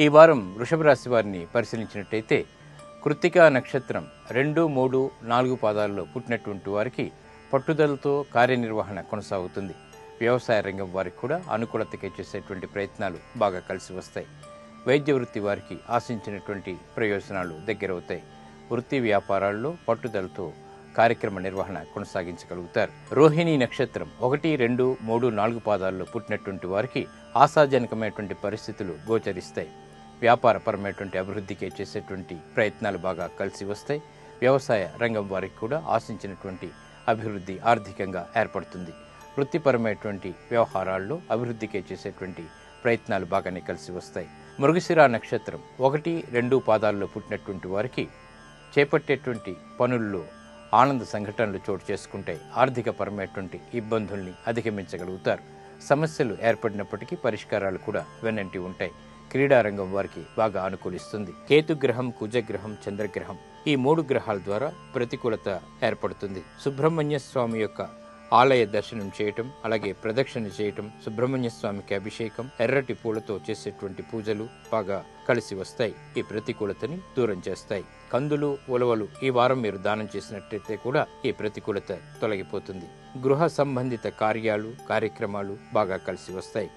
ఈ వారం వృషభ రాశి వారిని పరిశీలించినట్టయితే కృత్తికా నక్షత్రం రెండు మూడు నాలుగు పాదాల్లో పుట్టినటువంటి వారికి పట్టుదలతో కార్యనిర్వహణ కొనసాగుతుంది. వ్యవసాయ రంగం వారికి కూడా అనుకూలతకి చేసేటువంటి ప్రయత్నాలు బాగా కలిసి వస్తాయి. వైద్య వృత్తి వారికి ఆశించినటువంటి ప్రయోజనాలు దగ్గరవుతాయి. వృత్తి వ్యాపారాల్లో పట్టుదలతో కార్యక్రమ నిర్వహణ కొనసాగించగలుగుతారు. రోహిణి నక్షత్రం ఒకటి రెండు మూడు నాలుగు పాదాల్లో పుట్టినటువంటి వారికి ఆశాజనకమైనటువంటి పరిస్థితులు గోచరిస్తాయి. వ్యాపారపరమైనటువంటి అభివృద్ధికి చేసేటువంటి ప్రయత్నాలు బాగా కలిసి వస్తాయి. వ్యవసాయ రంగం వారికి కూడా ఆశించినటువంటి అభివృద్ధి ఆర్థికంగా ఏర్పడుతుంది. వృత్తిపరమైనటువంటి వ్యవహారాల్లో అభివృద్ధికి చేసేటువంటి ప్రయత్నాలు బాగానే కలిసి వస్తాయి. మృగశిర నక్షత్రం ఒకటి రెండు పాదాల్లో పుట్టినటువంటి వారికి చేపట్టేటువంటి పనుల్లో ఆనంద సంఘటనలు చోటు చేసుకుంటే ఆర్థిక పరమైనటువంటి ఇబ్బందుల్ని అధిగమించగలుగుతారు. సమస్యలు ఏర్పడినప్పటికీ పరిష్కారాలు కూడా వెన్నంటి ఉంటాయి. క్రీడారంగం వారికి బాగా అనుకూలిస్తుంది. కేతుగ్రహం కుజగ్రహం చంద్రగ్రహం ఈ మూడు గ్రహాల ద్వారా ప్రతికూలత ఏర్పడుతుంది. సుబ్రహ్మణ్య స్వామి యొక్క ఆలయ దర్శనం చేయటం అలాగే ప్రదక్షిణ చేయటం సుబ్రహ్మణ్య స్వామికి అభిషేకం ఎర్రటి పూలతో చేసేటువంటి పూజలు బాగా కలిసి వస్తాయి. ఈ ప్రతికూలతని దూరం చేస్తాయి. కందులు ఉలవలు ఈ వారం మీరు దానం చేసినట్టయితే కూడా ఈ ప్రతికూలత తొలగిపోతుంది. గృహ సంబంధిత కార్యాలు కార్యక్రమాలు బాగా కలిసి వస్తాయి.